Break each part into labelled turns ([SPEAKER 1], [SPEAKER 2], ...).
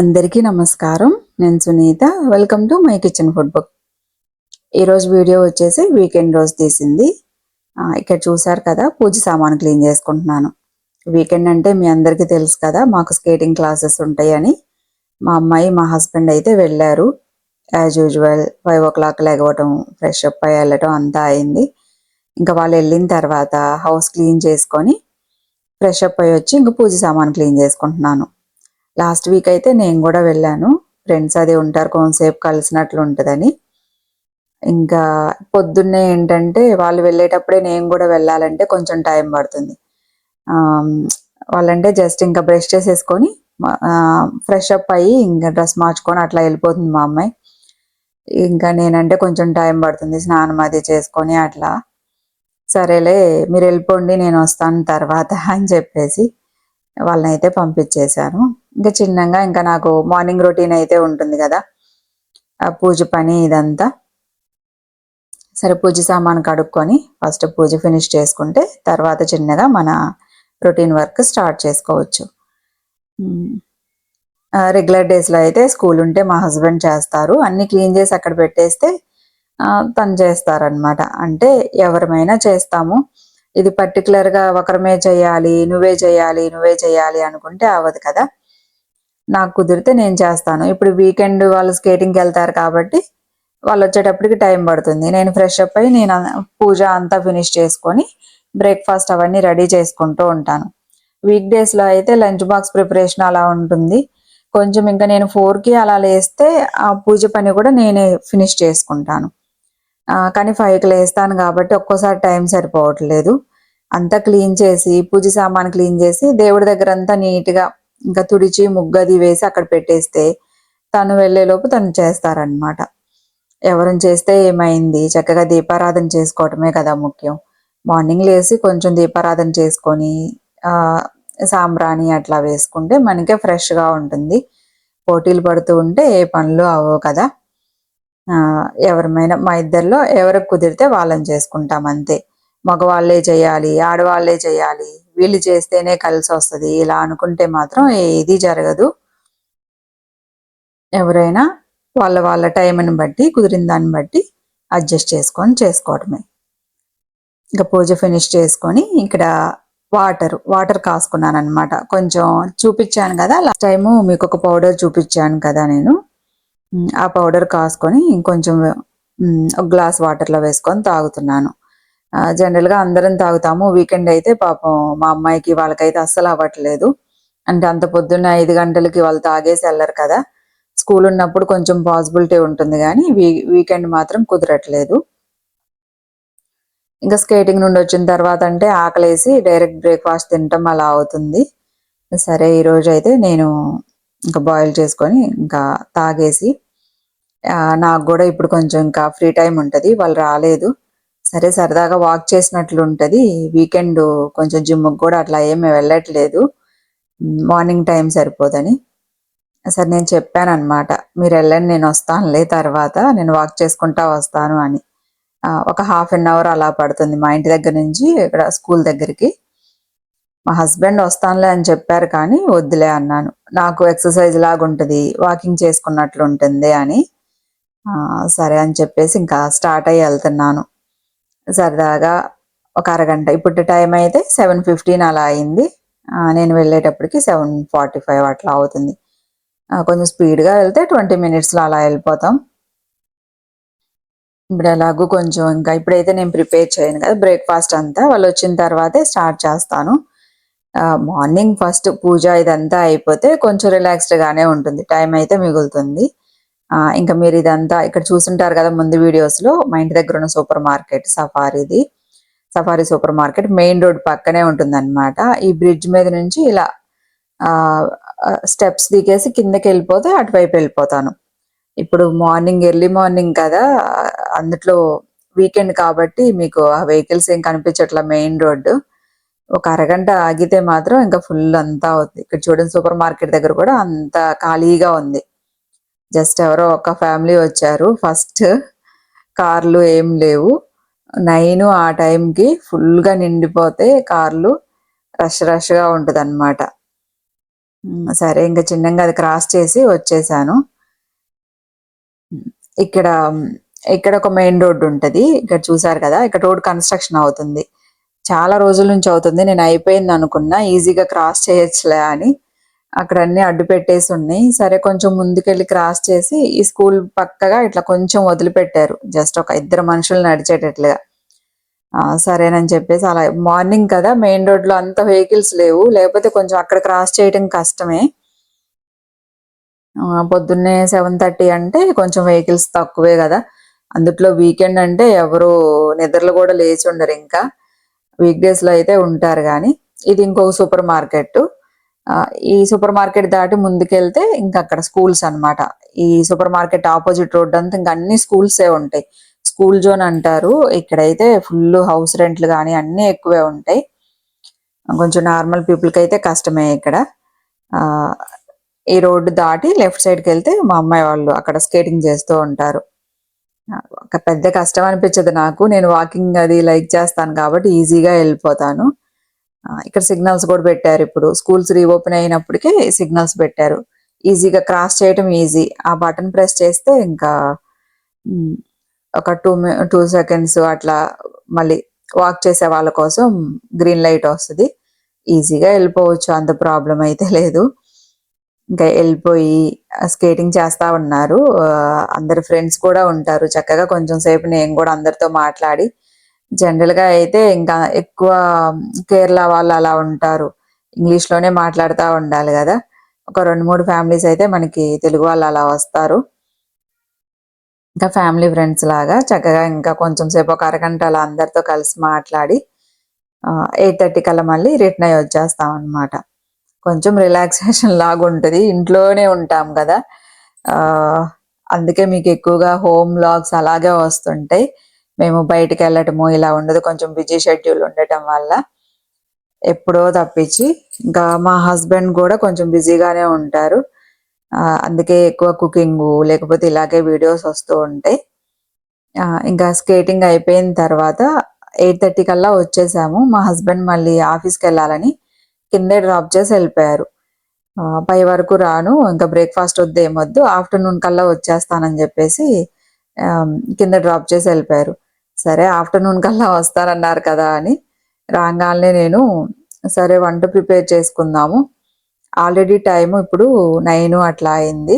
[SPEAKER 1] అందరికీ నమస్కారం. నేను Sunitha. Welcome to my kitchen food book ఈరోజు వీడియో వచ్చేసి వీకెండ్ రోజు తీసింది. ఇక్కడ చూసారు కదా పూజ సామాన్ క్లీన్ చేసుకుంటున్నాను. వీకెండ్ అంటే మీ అందరికీ తెలుసు కదా మాకు స్కేటింగ్ క్లాసెస్ ఉంటాయని. మా అమ్మాయి మా హస్బెండ్ అయితే వెళ్ళారు. As usual five o'clock లేకపోవటం ఫ్రెష్ అప్ అయ్యి వెళ్ళటం అంతా అయింది. ఇంకా వాళ్ళు వెళ్ళిన తర్వాత హౌస్ క్లీన్ చేసుకొని ఫ్రెష్ అప్ అయ్యి వచ్చి ఇంకా పూజ సామాన్ క్లీన్ చేసుకుంటున్నాను. లాస్ట్ వీక్ అయితే నేను కూడా వెళ్ళాను. ఫ్రెండ్స్ అది ఉంటారు కొంతసేపు కలిసినట్లు ఉంటుందని. ఇంకా పొద్దున్నే ఏంటంటే వాళ్ళు వెళ్ళేటప్పుడే నేను కూడా వెళ్ళాలంటే కొంచెం టైం పడుతుంది. వాళ్ళంటే జస్ట్ ఇంకా బ్రష్ చేసేసుకొని ఫ్రెష్ అప్ అయ్యి ఇంకా డ్రెస్ మార్చుకొని అట్లా వెళ్ళిపోతుంది మా అమ్మాయి. ఇంకా నేనంటే కొంచెం టైం పడుతుంది స్నానం అది చేసుకొని అట్లా. సరేలే మీరు వెళ్ళిపోండి నేను వస్తాను తర్వాత అని చెప్పేసి వాళ్ళని అయితే పంపించేశాను. ఇంకా చిన్నగా ఇంకా నాకు మార్నింగ్ రొటీన్ అయితే ఉంటుంది కదా. ఆ పూజ పని ఇదంతా. సరే పూజ సామాన్ కడుక్కొని ఫస్ట్ పూజ ఫినిష్ చేసుకుంటే తర్వాత చిన్నగా మన రొటీన్ వర్క్ స్టార్ట్ చేసుకోవచ్చు. రెగ్యులర్ డేస్లో అయితే స్కూల్ ఉంటే మా హస్బెండ్ చేస్తారు. అన్ని క్లీన్ చేసి అక్కడ పెట్టేస్తే తను చేస్తారనమాట అంటే ఎవరమైనా చేస్తాము. ఇది పర్టికులర్గా ఒకరమే చేయాలి నువ్వే చేయాలి నువ్వే చేయాలి అనుకుంటే అవ్వదు కదా. నాకు కుదిరితే నేను చేస్తాను. ఇప్పుడు వీకెండ్ వాళ్ళు స్కేటింగ్కి వెళ్తారు కాబట్టి వాళ్ళు వచ్చేటప్పటికి టైం పడుతుంది. నేను ఫ్రెష్ అప్ అయ్యి నేను పూజ అంతా ఫినిష్ చేసుకొని బ్రేక్ఫాస్ట్ అవన్నీ రెడీ చేసుకుంటూ ఉంటాను. వీక్ డేస్లో అయితే లంచ్ బాక్స్ ప్రిపరేషన్ అలా ఉంటుంది. కొంచెం ఇంకా నేను ఫోర్కి అలా లేస్తే ఆ పూజ పని కూడా నేనే ఫినిష్ చేసుకుంటాను. కానీ ఫైవ్కి లేస్తాను కాబట్టి ఒక్కోసారి టైం సరిపోవట్లేదు. అంతా క్లీన్ చేసి పూజ సామాన్ క్లీన్ చేసి దేవుడి దగ్గర అంతా నీట్గా ఇంకా తుడిచి ముగ్గది వేసి అక్కడ పెట్టేస్తే తను వెళ్ళేలోపు తను చేస్తారనమాట ఎవరిని చేస్తే ఏమైంది? చక్కగా దీపారాధన చేసుకోవటమే కదా ముఖ్యం. మార్నింగ్ లేసి కొంచెం దీపారాధన చేసుకొని సాంబ్రాణి అట్లా వేసుకుంటే మనకే ఫ్రెష్గా ఉంటుంది. పోటీలు పడుతూ ఉంటే ఏ పనులు అవ్వవు కదా. ఎవరిమైనా మా ఇద్దరిలో ఎవరికి కుదిరితే వాళ్ళని చేసుకుంటాం అంతే. మగవాళ్ళే చేయాలి ఆడవాళ్ళే చేయాలి వీళ్ళు చేస్తేనే కలిసి వస్తుంది. ఇలా అనుకుంటే మాత్రం ఏది జరగదు. ఎవరైనా వాళ్ళ వాళ్ళ టైంని బట్టి కుదిరిన దాన్ని బట్టి అడ్జస్ట్ చేసుకొని చేసుకోవటమే. ఇంకా పూజ ఫినిష్ చేసుకొని ఇక్కడ వాటర్ వాటర్ కాసుకున్నాను అనమాట కొంచెం చూపించాను కదా లాస్ట్ టైము మీకు ఒక పౌడర్ చూపించాను కదా నేను. ఆ పౌడర్ కాసుకొని ఇంకొంచెం ఒక గ్లాస్ వాటర్లో వేసుకొని తాగుతున్నాను. జనరల్గా అందరం తాగుతాము. వీకెండ్ అయితే పాపం మా అమ్మాయికి వాళ్ళకైతే అస్సలు అవ్వట్లేదు. అంటే అంత పొద్దున్న ఐదు గంటలకి వాళ్ళు తాగేసి వెళ్ళరు కదా. స్కూల్ ఉన్నప్పుడు కొంచెం పాసిబిలిటీ ఉంటుంది కానీ వీ వీకెండ్ మాత్రం కుదరట్లేదు. ఇంకా స్కేటింగ్ నుండి వచ్చిన తర్వాత అంటే ఆకలేసి డైరెక్ట్ బ్రేక్ఫాస్ట్ తినటం అలా అవుతుంది. సరే ఈరోజు అయితే నేను ఇంకా బాయిల్ చేసుకొని ఇంకా తాగేసి నాకు కూడా ఇప్పుడు కొంచెం ఇంకా ఫ్రీ టైం ఉంటుంది. వాళ్ళు రాలేదు. సరే సరదాగా వాక్ చేసినట్లు ఉంటుంది వీకెండ్ కొంచెం జిమ్కి కూడా అట్లా ఏమి వెళ్ళట్లేదు. మార్నింగ్ టైం సరిపోదని. సరే నేను చెప్పాను అనమాట మీరు వెళ్ళండి నేను వస్తానులే తర్వాత. నేను వాక్ చేసుకుంటా వస్తాను అని. ఒక హాఫ్ అన్ అవర్ అలా పడుతుంది మా ఇంటి దగ్గర నుంచి ఇక్కడ స్కూల్ దగ్గరికి. మా హస్బెండ్ వస్తానులే అని చెప్పారు కానీ వద్దులే అన్నాను. నాకు ఎక్సర్సైజ్ లాగా ఉంటుంది వాకింగ్ చేసుకున్నట్లు ఉంటుంది అని సరే అని చెప్పేసి ఇంకా స్టార్ట్ అయ్యి వెళ్తున్నాను. సరదాగా ఒక అరగంట. ఇప్పుడు టైం అయితే సెవెన్ ఫిఫ్టీన్ అలా అయింది. నేను వెళ్ళేటప్పటికి సెవెన్ ఫార్టీ ఫైవ్ అట్లా అవుతుంది. కొంచెం స్పీడ్గా వెళ్తే ట్వంటీ మినిట్స్లో అలా వెళ్ళిపోతాం. ఇప్పుడు ఎలాగూ కొంచెం ఇంకా ఇప్పుడైతే నేను ప్రిపేర్ చేయను కదా బ్రేక్ఫాస్ట్ అంతా. వాళ్ళు వచ్చిన తర్వాతే స్టార్ట్ చేస్తాను. మార్నింగ్ ఫస్ట్ పూజ ఇదంతా అయిపోతే కొంచెం రిలాక్స్డ్గానే ఉంటుంది. టైం అయితే మిగులుతుంది. ఇంకా మీరు ఇదంతా ఇక్కడ చూసుంటారు కదా ముందు వీడియోస్లో మా ఇంటి దగ్గర ఉన్న super market సఫారీది Safari super market main road పక్కనే ఉంటుంది అనమాట ఈ బ్రిడ్జ్ మీద నుంచి ఇలా స్టెప్స్ దిగేసి కిందకి వెళ్ళిపోతే అటువైపు వెళ్ళిపోతాను. ఇప్పుడు మార్నింగ్ ఎర్లీ మార్నింగ్ కదా అందుట్లో వీకెండ్ కాబట్టి మీకు ఆ వెహికల్స్ ఏం కనిపించట్లా మెయిన్ రోడ్డు ఒక అరగంట ఆగితే మాత్రం ఇంకా ఫుల్ అంతా అవుతుంది ఇక్కడ చూడండి సూపర్ మార్కెట్ దగ్గర కూడా అంత ఖాళీగా ఉంది. జస్ట్ ఎవరో ఒక ఫ్యామిలీ వచ్చారు ఫస్ట్ కార్లు ఏం లేవు నైన్ ఆ టైంకి ఫుల్గా నిండిపోతే కార్లు రష్ రష్గా ఉంటుంది అనమాట సరే ఇంకా చిన్నంగా అది క్రాస్ చేసి వచ్చేసాను. ఇక్కడ ఇక్కడ ఒక మెయిన్ రోడ్ ఉంటుంది ఇక్కడ చూసారు కదా! ఇక్కడ రోడ్ కన్‌స్ట్రక్షన్ అవుతుంది. చాలా రోజుల నుంచి అవుతుంది. నేను అయిపోయింది అనుకున్నా ఈజీగా క్రాస్ చేయొచ్చులే అని. అక్కడ అన్ని అడ్డు పెట్టేసున్నాయి. సరే కొంచెం ముందుకెళ్ళి క్రాస్ చేసి ఈ స్కూల్ పక్కగా ఇట్లా కొంచెం వదిలిపెట్టారు. జస్ట్ ఒక ఇద్దరు మనుషులు నడిచేటట్లుగా. సరేనని చెప్పేసి అలా మార్నింగ్ కదా! మెయిన్ రోడ్‌లో అంత వెహికల్స్ లేవు. లేకపోతే కొంచెం అక్కడ క్రాస్ చేయడం కష్టమే. పొద్దున్నే సెవెన్ థర్టీ అంటే కొంచెం వెహికల్స్ తక్కువే కదా అందుట్లో వీకెండ్ అంటే ఎవరు నిద్రలు కూడా లేచి ఉండరు ఇంకా వీక్ డేస్‌లో అయితే ఉంటారు కానీ ఇది ఇంకొక సూపర్ మార్కెట్ ఈ సూపర్ మార్కెట్ దాటి ముందుకెళ్తే ఇంకా అక్కడ స్కూల్స్ అన్నమాట. ఈ సూపర్ మార్కెట్ ఆపోజిట్ రోడ్ అంతా ఇంకా అన్ని స్కూల్సే ఉంటాయి. స్కూల్ జోన్ అంటారు. ఇక్కడైతే ఫుల్ హౌస్ రెంట్‌లు కానీ అన్నీ ఎక్కువే ఉంటాయి. కొంచెం నార్మల్ పీపుల్‌కైతే కష్టమే ఇక్కడ. ఈ రోడ్డు దాటి లెఫ్ట్ సైడ్‌కెళ్తే మా అమ్మాయి వాళ్ళు అక్కడ స్కేటింగ్ చేస్తూ ఉంటారు. ఒక పెద్ద కష్టం అనిపించదు నాకు. నేను వాకింగ్ అది లైక్ చేస్తాను కాబట్టి ఈజీగా వెళ్ళిపోతాను ఇక్కడ సిగ్నల్స్ కూడా పెట్టారు ఇప్పుడు స్కూల్స్ రీఓపెన్ అయినప్పటికే సిగ్నల్స్ పెట్టారు. ఈజీగా క్రాస్ చేయటం ఈజీ. ఆ బటన్ ప్రెస్ చేస్తే ఇంకా ఒక టూ టూ సెకండ్స్ అట్లా మళ్ళీ వాక్ చేసే వాళ్ళ కోసం గ్రీన్ లైట్ వస్తుంది ఈజీగా వెళ్ళిపోవచ్చు అంత ప్రాబ్లం అయితే లేదు. ఇంకా వెళ్ళిపోయి స్కేటింగ్ చేస్తా ఉన్నారు. అందరు ఫ్రెండ్స్ కూడా ఉంటారు. చక్కగా కొంచెం సేపు నేను కూడా అందరితో మాట్లాడి జనరల్‌గా అయితే ఇంకా ఎక్కువ కేరళ వాళ్ళు అలా ఉంటారు. ఇంగ్లీష్‌లోనే మాట్లాడుతూ ఉండాలి కదా ఒక 2, 3 ఫ్యామిలీస్ అయితే మనకి తెలుగు వాళ్ళు అలా వస్తారు. ఇంకా ఫ్యామిలీ ఫ్రెండ్స్ లాగా చక్కగా ఇంకా కొంచెం సేపు ఒక అరగంట అలా అందరితో కలిసి మాట్లాడి ఎయిట్ థర్టీ కల్లా మళ్ళీ రిటర్న్ అయ్యి వచ్చేస్తామనమాట. కొంచెం రిలాక్సేషన్ లాగా ఉంటుంది ఇంట్లోనే ఉంటాం కదా అందుకే మీకు ఎక్కువగా హోమ్ లాగ్స్ అలాగే వస్తుంటాయి. మేము బయటికెళ్ళటము ఇలా ఉండదు. కొంచెం బిజీ షెడ్యూల్ ఉండటం వల్ల. ఎప్పుడో తప్పించి ఇంకా మా హస్బెండ్ కూడా కొంచెం బిజీగానే ఉంటారు. అందుకే ఎక్కువ కుకింగ్ లేకపోతే ఇలాగే వీడియోస్ వస్తూ ఉంటాయి. ఇంకా స్కేటింగ్ అయిపోయిన తర్వాత 8:30 కల్లా వచ్చేసాము. మా హస్బెండ్ మళ్ళీ ఆఫీస్కి వెళ్ళాలని కిందే డ్రాప్ చేసి వెళ్ళిపోయారు పై వరకు రాను. ఇంకా బ్రేక్‌ఫాస్ట్ వద్దు ఏమొద్దు. ఆఫ్టర్‌నూన్ కల్లా వచ్చేస్తానని చెప్పేసి కింద డ్రాప్ చేసి వెళ్ళిపోయారు సరే ఆఫ్టర్‌నూన్ కల్లా వస్తారన్నారు కదా! అని రాగానే నేను సరే వంట ప్రిపేర్ చేసుకుందాము. ఆల్రెడీ టైము ఇప్పుడు నైన్ అట్లా అయింది.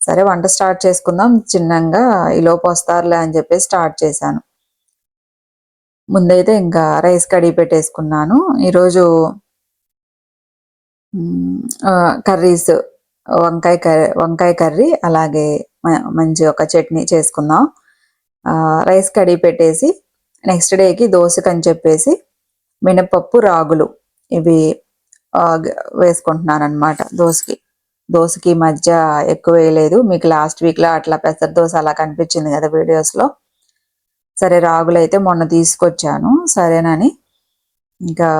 [SPEAKER 1] సరే వంట స్టార్ట్ చేసుకుందాం చిన్నంగా ఈలోపు వస్తారులే అని చెప్పేసి స్టార్ట్ చేశాను. ముందైతే ఇంకా రైస్ కడిగి పెట్టేసుకున్నాను. ఈరోజు కర్రీస్ వంకాయ కర్రీ వంకాయ కర్రీ అలాగే మంచి ఒక చట్నీ చేసుకుందాం. రైస్ కడిగి పెట్టేసి నెక్స్ట్ డేకి దోశకని చెప్పేసి మినపప్పు, రాగులు ఇవి వేసుకుంటున్నాను అనమాట దోశకి దోశకి మధ్య ఎక్కువ వేయలేదు మీకు లాస్ట్ వీక్‌లో అట్లా పెసర దోశ అలా కనిపించింది కదా వీడియోస్‌లో. సరే రాగులు అయితే మొన్న తీసుకొచ్చాను. సరేనని ఇంకా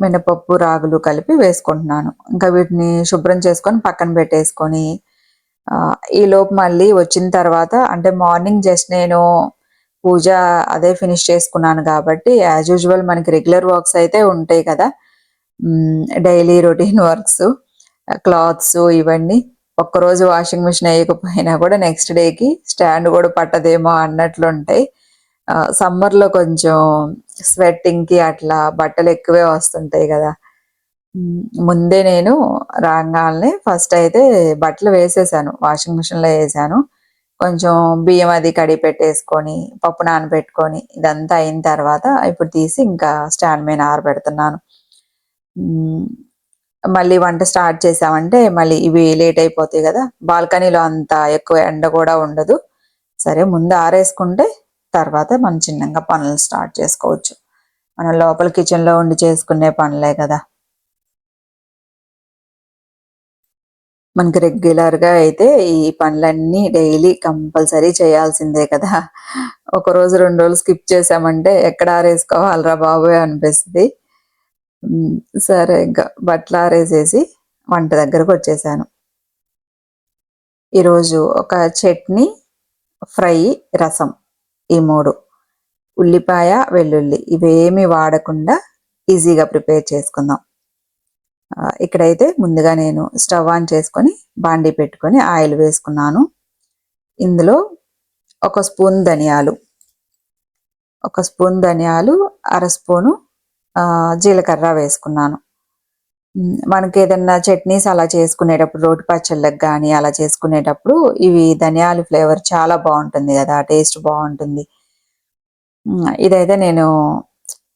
[SPEAKER 1] మినపప్పు, రాగులు కలిపి వేసుకుంటున్నాను. ఇంకా వీటిని శుభ్రం చేసుకొని పక్కన పెట్టేసుకొని ఈలోపు మళ్ళీ వచ్చిన తర్వాత అంటే మార్నింగ్ జస్ట్ నేను పూజ అదే ఫినిష్ చేసుకున్నాను కాబట్టి యాజ్ యూజువల్ మనకి రెగ్యులర్ వర్క్స్ అయితే ఉంటాయి కదా! డైలీ రొటీన్ వర్క్స్ క్లాత్స్ ఇవన్నీ ఒక్కరోజు వాషింగ్ మిషన్ వేయకపోయినా కూడా నెక్స్ట్ డేకి స్టాండ్ కూడా పట్టదేమో అన్నట్లుంటాయి. సమ్మర్‌లో కొంచెం స్వెట్టింగ్‌కి అట్లా బట్టలు ఎక్కువే వస్తుంటాయి కదా ముందే నేను రాంగాల్నే ఫస్ట్ అయితే బట్టలు వేసేసాను. వాషింగ్ మిషన్‌లో వేసాను కొంచెం బియ్యం అది కడిగి పెట్టేసుకొని, పప్పు నానబెట్టుకొని ఇదంతా అయిన తర్వాత ఇప్పుడు తీసి ఇంకా స్టాండ్ మీద ఆరబెడుతున్నాను. మళ్ళీ వంట స్టార్ట్ చేసామంటే మళ్ళీ ఇవి లేట్ అయిపోతాయి కదా బాల్కనీలో అంత ఎక్కువ ఎండ కూడా ఉండదు. సరే ముందు ఆరేసుకుంటే తర్వాత మనం చిన్నగా పనులు స్టార్ట్ చేసుకోవచ్చు. మనం లోపల కిచెన్‌లో ఉండి చేసుకునే పనులే కదా మనకి రెగ్యులర్‌గా అయితే ఈ పనులన్నీ డైలీ కంపల్సరీ చేయాల్సిందే కదా! ఒకరోజు, రెండు రోజులు స్కిప్ చేసామంటే ఎక్కడ ఆరేసుకోవాలిరా బాబోయ్! అనిపిస్తుంది సరే ఇంకా బట్టలు ఆరేసేసి వంట దగ్గరకొచ్చేసాను. ఈరోజు ఒక చట్నీ, ఫ్రై, రసం ఈ మూడు ఉల్లిపాయ, వెల్లుల్లి ఇవేమి వాడకుండా ఈజీగా ప్రిపేర్ చేసుకుందాం. ఇక్కడైతే ముందుగా నేను స్టవ్ ఆన్ చేసుకొని బాండీ పెట్టుకొని ఆయిల్ వేసుకున్నాను. ఇందులో ఒక స్పూన్ ధనియాలు ఒక స్పూన్ ధనియాలు అర స్పూను జీలకర్ర వేసుకున్నాను. మనకి ఏదన్నా చట్నీస్ అలా చేసుకునేటప్పుడు రోటి పచ్చళ్ళకి కానీ అలా చేసుకునేటప్పుడు ఇవి ధనియాలు ఫ్లేవర్ చాలా బాగుంటుంది కదా టేస్ట్ బాగుంటుంది. ఇదైతే నేను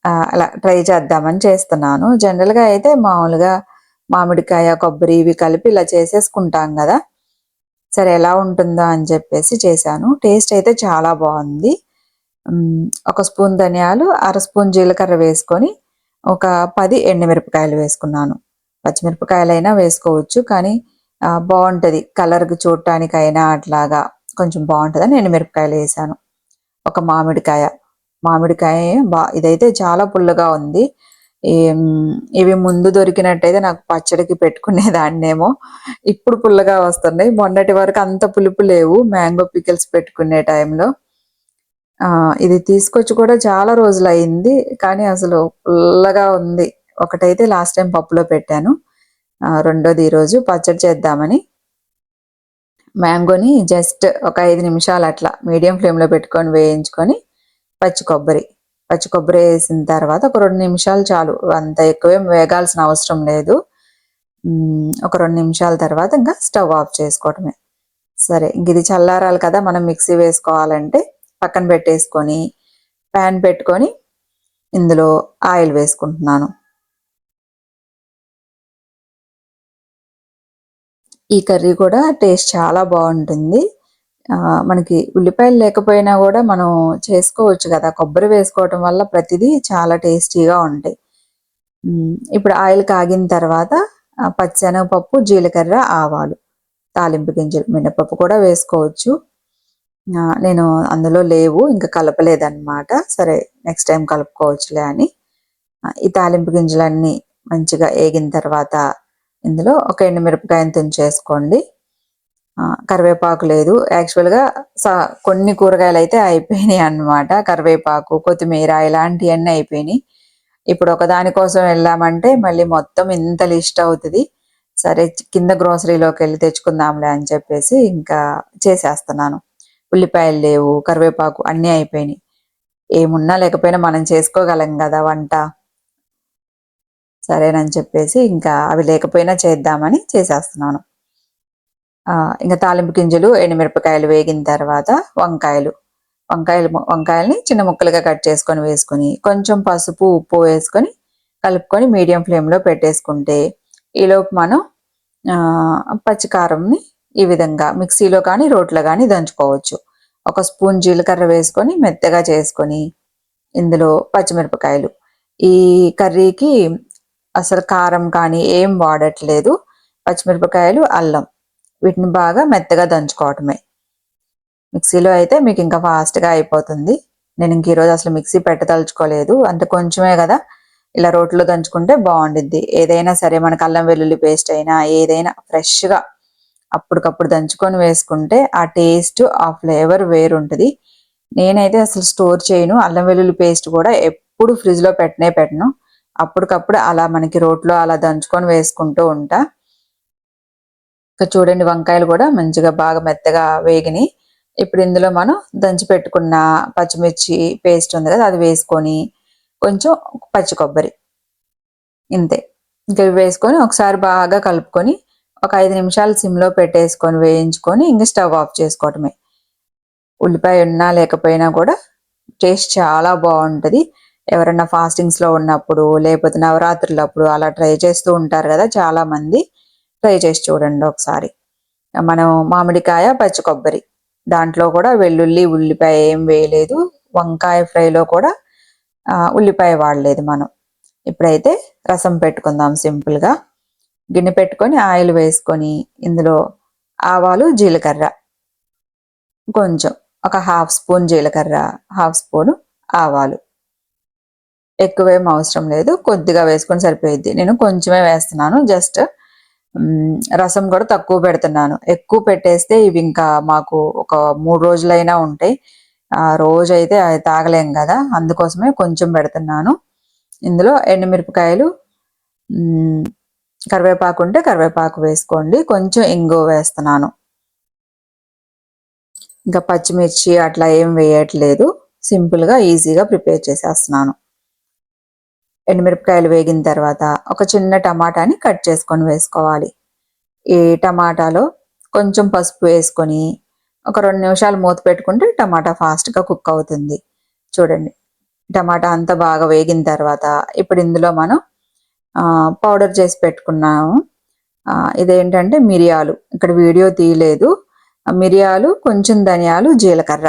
[SPEAKER 1] అలా ట్రై చేద్దామని చేస్తున్నాను. జనరల్గా అయితే మామూలుగా మామిడికాయ కొబ్బరి ఇవి కలిపి ఇలా చేసేసుకుంటాం కదా. సరే ఎలా ఉంటుందో అని చెప్పేసి చేశాను. టేస్ట్ అయితే చాలా బాగుంది. ఒక స్పూన్ ధనియాలు అర స్పూన్ జీలకర్ర వేసుకొని ఒక పది ఎండుమిరపకాయలు వేసుకున్నాను. పచ్చిమిరపకాయలైనా వేసుకోవచ్చు కానీ బాగుంటుంది. కలర్కి చూడటానికైనా అట్లాగా కొంచెం బాగుంటుందని ఎండుమిరపకాయలు వేసాను. ఒక మామిడికాయ. మామిడికాయ బా ఇదైతే చాలా పుల్లగా ఉంది. ఇవి ముందు దొరికినట్టయితే నాకు పచ్చడికి పెట్టుకునేదాన్నేమో. ఇప్పుడు పుల్లగా వస్తున్నాయి. మొన్నటి వరకు అంత పులుపు లేవు. మ్యాంగో పికిల్స్ పెట్టుకునే టైంలో. ఇది తీసుకొచ్చి కూడా చాలా రోజులు అయింది కానీ అసలు పుల్లగా ఉంది. ఒకటైతే లాస్ట్ టైం పప్పులో పెట్టాను. రెండోది ఈరోజు పచ్చడి చేద్దామని. మ్యాంగోని జస్ట్ ఒక ఐదు నిమిషాలు అట్లా మీడియం ఫ్లేమ్లో పెట్టుకొని వేయించుకొని పచ్చి కొబ్బరి. పచ్చి కొబ్బరి వేసిన తర్వాత ఒక రెండు నిమిషాలు చాలు. అంత ఎక్కువేం వేగాల్సిన అవసరం లేదు. ఒక రెండు నిమిషాల తర్వాత ఇంకా స్టవ్ ఆఫ్ చేసుకోవటమే. సరే ఇంక ఇది చల్లారాలి కదా మనం మిక్సీ వేసుకోవాలంటే పక్కన పెట్టేసుకొని ప్యాన్ పెట్టుకొని ఇందులో ఆయిల్ వేసుకుంటున్నాను. ఈ కర్రీ కూడా టేస్ట్ చాలా బాగుంటుంది. మనకి ఉల్లిపాయలు లేకపోయినా కూడా మనం చేసుకోవచ్చు కదా. కొబ్బరి వేసుకోవటం వల్ల ప్రతిదీ చాలా టేస్టీగా ఉంటాయి. ఇప్పుడు ఆయిల్ కాగిన తర్వాత పచ్చెనగపప్పు జీలకర్ర ఆవాలు తాలింపు గింజలు మినపప్పు కూడా వేసుకోవచ్చు. నేను అందులో లేవు ఇంకా కలపలేదన్నమాట. సరే నెక్స్ట్ టైం కలుపుకోవచ్చులే అని. ఈ తాలింపు గింజలన్నీ మంచిగా ఏగిన తర్వాత ఇందులో ఒక ఎండుమిరపకాయను తుంచేసుకోండి. కరివేపాకు లేదు. యాక్చువల్గా కొన్ని కూరగాయలు అయితే అయిపోయినాయి అన్నమాట. కరివేపాకు కొత్తిమీర ఇలాంటివన్నీ అయిపోయినాయి. ఇప్పుడు ఒకదాని కోసం వెళ్ళామంటే మళ్ళీ మొత్తం ఇంత లిస్ట్ అవుతుంది. సరే కింద గ్రోసరీలోకి వెళ్ళి తెచ్చుకుందాంలే అని చెప్పేసి ఇంకా చేసేస్తున్నాను. ఉల్లిపాయలు లేవు కరివేపాకు అన్నీ అయిపోయినాయి. ఏమున్నా లేకపోయినా మనం చేసుకోగలం కదా వంట. సరేనని చెప్పేసి ఇంకా అవి లేకపోయినా చేద్దామని చేసేస్తున్నాను. ఇంకా తాలింపు గింజలు ఎండుమిరపకాయలు వేగిన తర్వాత వంకాయలు. వంకాయలు వంకాయల్ని చిన్న ముక్కలుగా కట్ చేసుకొని వేసుకొని కొంచెం పసుపు ఉప్పు వేసుకొని కలుపుకొని మీడియం ఫ్లేమ్లో పెట్టేసుకుంటే ఈలోపు మనం పచ్చికారంని ఈ విధంగా మిక్సీలో కానీ రోట్లో కానీ దంచుకోవచ్చు. ఒక స్పూన్ జీలకర్ర వేసుకొని మెత్తగా చేసుకొని ఇందులో పచ్చిమిరపకాయలు. ఈ కర్రీకి అసలు కారం కానీ ఏం వాడట్లేదు. పచ్చిమిరపకాయలు అల్లం. వీటిని బాగా మెత్తగా దంచుకోవటమే. మిక్సీలో అయితే మీకు ఇంకా ఫాస్ట్గా అయిపోతుంది. నేను ఇంక ఈరోజు అసలు మిక్సీ పెట్టదలుచుకోలేదు. అంటే కొంచెమే కదా ఇలా రోట్లో దంచుకుంటే బాగుండిద్ది. ఏదైనా సరే మనకు అల్లం వెల్లుల్లి పేస్ట్ అయినా ఏదైనా ఫ్రెష్గా అప్పటికప్పుడు దంచుకొని వేసుకుంటే ఆ టేస్ట్ ఆ ఫ్లేవర్ వేరుంటుంది. నేనైతే అసలు స్టోర్ చేయను. అల్లం వెల్లుల్లి పేస్ట్ కూడా ఎప్పుడు ఫ్రిడ్జ్లో పెట్టనే పెట్టను. అప్పటికప్పుడు అలా మనకి రోట్లో అలా దంచుకొని వేసుకుంటూ ఉంటా. ఇంకా చూడండి వంకాయలు కూడా మంచిగా బాగా మెత్తగా వేగిని ఇప్పుడు ఇందులో మనం దంచి పెట్టుకున్న పచ్చిమిర్చి పేస్ట్ ఉంది కదా అది వేసుకొని కొంచెం పచ్చి కొబ్బరి. ఇంతే. ఇంకా వేసుకొని ఒకసారి బాగా కలుపుకొని ఒక ఐదు నిమిషాలు సిమ్లో పెట్టేసుకొని వేయించుకొని ఇంకా స్టవ్ ఆఫ్ చేసుకోవటమే. ఉల్లిపాయ ఉన్నా లేకపోయినా కూడా టేస్ట్ చాలా బాగుంటుంది. ఎవరైనా ఫాస్టింగ్స్లో ఉన్నప్పుడు లేకపోతే నవరాత్రులప్పుడు అలా ట్రై చేస్తూ ఉంటారు కదా చాలా మంది ట్రై చేసి చూడండి ఒకసారి. మనం మామిడికాయ పచ్చి కొబ్బరి. దాంట్లో కూడా వెల్లుల్లి ఉల్లిపాయ ఏం వేయలేదు. వంకాయ ఫ్రైలో కూడా ఉల్లిపాయ వాడలేదు మనం. ఇప్పుడైతే రసం పెట్టుకుందాం సింపుల్గా గిన్నె పెట్టుకొని ఆయిల్ వేసుకొని ఇందులో ఆవాలు జీలకర్ర. కొంచెం ఒక హాఫ్ స్పూన్ జీలకర్ర హాఫ్ స్పూన్ ఆవాలు. ఎక్కువేం అవసరం లేదు. కొద్దిగా వేసుకొని సరిపోయిద్ది. నేను కొంచెమే వేస్తున్నాను. జస్ట్ రసం కూడా తక్కువ పెడుతున్నాను. ఎక్కువ పెట్టేస్తే ఇవి ఇంకా మాకు ఒక మూడు రోజులైనా ఉంటాయి. ఆ రోజు అయితే అది తాగలేం కదా అందుకోసమే కొంచెం పెడుతున్నాను. ఇందులో ఎండుమిరపకాయలు కరివేపాకు ఉంటే కరివేపాకు వేసుకోండి. కొంచెం ఇంగు వేస్తున్నాను. ఇంకా పచ్చిమిర్చి అట్లా ఏం వేయట్లేదు. సింపుల్గా ఈజీగా ప్రిపేర్ చేసేస్తున్నాను. ఎండుమిరపకాయలు వేగిన తర్వాత ఒక చిన్న టమాటాని కట్ చేసుకొని వేసుకోవాలి. ఈ టమాటాలో కొంచెం పసుపు వేసుకొని ఒక రెండు నిమిషాలు మూత పెట్టుకుంటే టమాటా ఫాస్ట్గా కుక్ అవుతుంది. చూడండి టమాటా అంతా బాగా వేగిన తర్వాత ఇప్పుడు ఇందులో మనం పౌడర్ చేసి పెట్టుకున్నాము. ఇదేంటంటే మిరియాలు. ఇక్కడ వీడియో తీయలేదు. మిరియాలు కొంచెం ధనియాలు జీలకర్ర.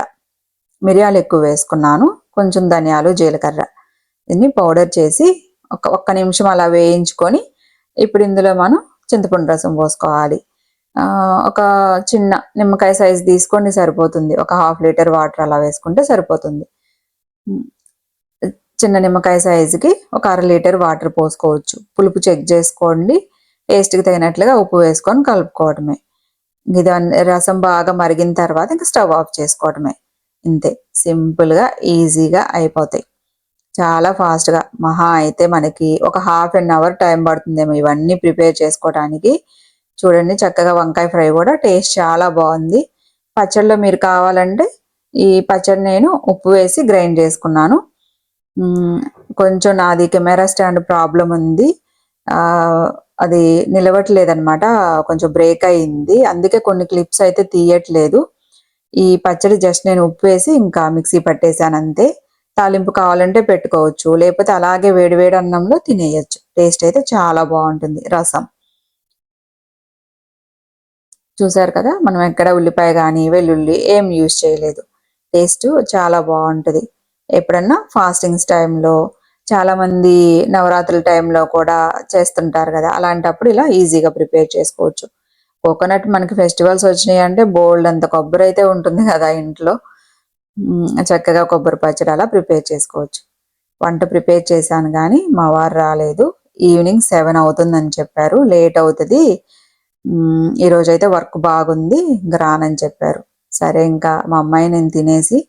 [SPEAKER 1] మిరియాలు ఎక్కువ వేసుకున్నాను. కొంచెం ధనియాలు జీలకర్ర. దీన్ని పౌడర్ చేసి ఒక ఒక్క నిమిషం అలా వేయించుకొని ఇప్పుడు ఇందులో మనం చింతపండు రసం పోసుకోవాలి. ఒక చిన్న నిమ్మకాయ సైజ్ తీసుకోండి సరిపోతుంది. ఒక హాఫ్ లీటర్ వాటర్ అలా వేసుకుంటే సరిపోతుంది. చిన్న నిమ్మకాయ సైజుకి ఒక అర లీటర్ వాటర్ పోసుకోవచ్చు. పులుపు చెక్ చేసుకోండి. టేస్ట్కి తగినట్లుగా ఉప్పు వేసుకొని కలుపుకోవడమే. ఇది రసం బాగా మరిగిన తర్వాత ఇంకా స్టవ్ ఆఫ్ చేసుకోవటమే ఇంతే. సింపుల్గా ఈజీగా అయిపోతాయి. చాలా ఫాస్ట్గా మహా అయితే మనకి ఒక హాఫ్ అన్ అవర్ టైం పడుతుందేమో ఇవన్నీ ప్రిపేర్ చేసుకోవడానికి చూడండి చక్కగా వంకాయ ఫ్రై కూడా టేస్ట్ చాలా బాగుంది. పచ్చడిలో మీరు కావాలంటే ఈ పచ్చడి నేను ఉప్పు వేసి గ్రైండ్ చేసుకున్నాను. కొంచెం నాది కెమెరా స్టాండ్ ప్రాబ్లం ఉంది. అది నిలవట్లేదనమాట కొంచెం బ్రేక్ అయింది. అందుకే కొన్ని క్లిప్స్ అయితే తీయట్లేదు. ఈ పచ్చడి జస్ట్ నేను ఉప్పు వేసి ఇంకా మిక్సీ పట్టేశాను అంతే. తాలింపు కావాలంటే పెట్టుకోవచ్చు. లేకపోతే అలాగే వేడివేడి అన్నంలో తినేయచ్చు. టేస్ట్ అయితే చాలా బాగుంటుంది రసం. చూసారు కదా? మనం ఎక్కడ ఉల్లిపాయ కానీ వెల్లుల్లి ఏం యూజ్ చేయలేదు. టేస్ట్ చాలా బాగుంటుంది. ఎప్పుడన్నా ఫాస్టింగ్స్ టైంలో చాలా మంది నవరాత్రుల టైంలో కూడా చేస్తుంటారు కదా? అలాంటప్పుడు ఇలా ఈజీగా ప్రిపేర్ చేసుకోవచ్చు. కోకోనట్ మనకి ఫెస్టివల్స్ వచ్చినాయి అంటే బోల్డ్ అంత కొబ్బరి అయితే ఉంటుంది కదా ఇంట్లో. చక్కగా కొబ్బరి పచ్చడి అలా ప్రిపేర్ చేసుకోవచ్చు. వంట ప్రిపేర్ చేశాను కానీ మా వారు రాలేదు. ఈవినింగ్ సెవెన్ అవుతుందని చెప్పారు. లేట్ అవుతుంది. ఈరోజు అయితే వర్క్ బాగుంది. ఇంకా రానని చెప్పారు. సరే ఇంకా మా అమ్మాయి నేను తినేసి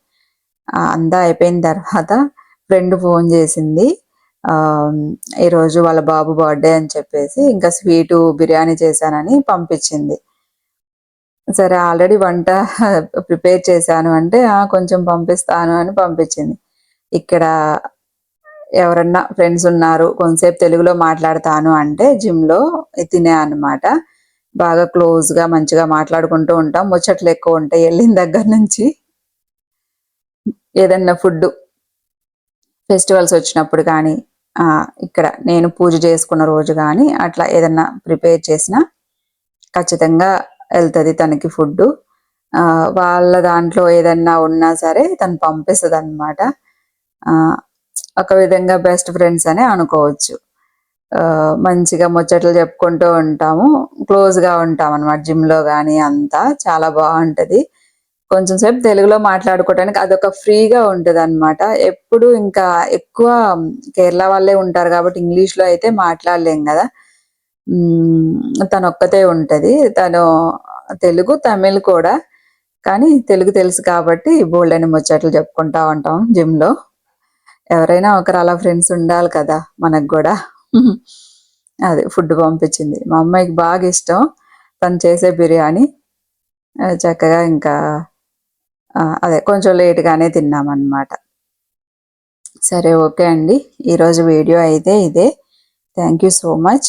[SPEAKER 1] అంతా అయిపోయిన తర్వాత ఫ్రెండ్ ఫోన్ చేసింది. ఈరోజు వాళ్ళ బాబు బర్త్డే అని చెప్పేసి ఇంకా స్వీటు బిర్యానీ చేశానని పంపించింది. సరే ఆల్రెడీ వంట ప్రిపేర్ చేశాను అంటే కొంచెం పంపిస్తాను అని పంపించింది. ఇక్కడ ఎవరన్నా ఫ్రెండ్స్ ఉన్నారు కొంతసేపు తెలుగులో మాట్లాడతాను అంటే జిమ్లో తినే అనమాట బాగా క్లోజ్గా మంచిగా మాట్లాడుకుంటూ ఉంటాం. ముచ్చట్లు ఎక్కువ ఉంటాయి వెళ్ళిన దగ్గర నుంచి. ఏదన్నా ఫుడ్ ఫెస్టివల్స్ వచ్చినప్పుడు కానీ ఇక్కడ నేను పూజ చేసుకున్న రోజు కానీ అట్లా ఏదన్నా ప్రిపేర్ చేసినా ఖచ్చితంగా వెళ్తుంది తనకి ఫుడ్ వాళ్ళ దాంట్లో ఏదన్నా ఉన్నా సరే తను పంపిస్తుంది అనమాట ఒక విధంగా బెస్ట్ ఫ్రెండ్స్ అని అనుకోవచ్చు. మంచిగా ముచ్చట్లు చెప్పుకుంటూ ఉంటాము. క్లోజ్గా ఉంటాం అనమాట జిమ్లో కానీ అంతా. చాలా బాగుంటుంది. కొంచెం సేపు తెలుగులో మాట్లాడుకోవడానికి అదొక ఫ్రీగా ఉంటుంది అనమాట ఎప్పుడు ఇంకా ఎక్కువ కేరళ వాళ్ళే ఉంటారు కాబట్టి ఇంగ్లీష్లో అయితే మాట్లాడలేం కదా. తను ఒక్కతే ఉంటుంది. తను తెలుగు తమిళ్ కూడా. కానీ తెలుగు తెలుసు కాబట్టి బోల్డ్ అని ముచ్చట్లు చెప్పుకుంటా ఉంటాం జిమ్లో. ఎవరైనా ఒకరు అలా ఫ్రెండ్స్ ఉండాలి కదా మనకు కూడా. అది ఫుడ్ పంపించింది. మా అమ్మాయికి బాగా ఇష్టం. తను చేసే బిర్యానీ. చక్కగా ఇంకా అదే కొంచెం లేట్గానే తిన్నామన్నమాట. సరే ఓకే అండి. ఈరోజు వీడియో అయితే ఇదే. Thank you so much.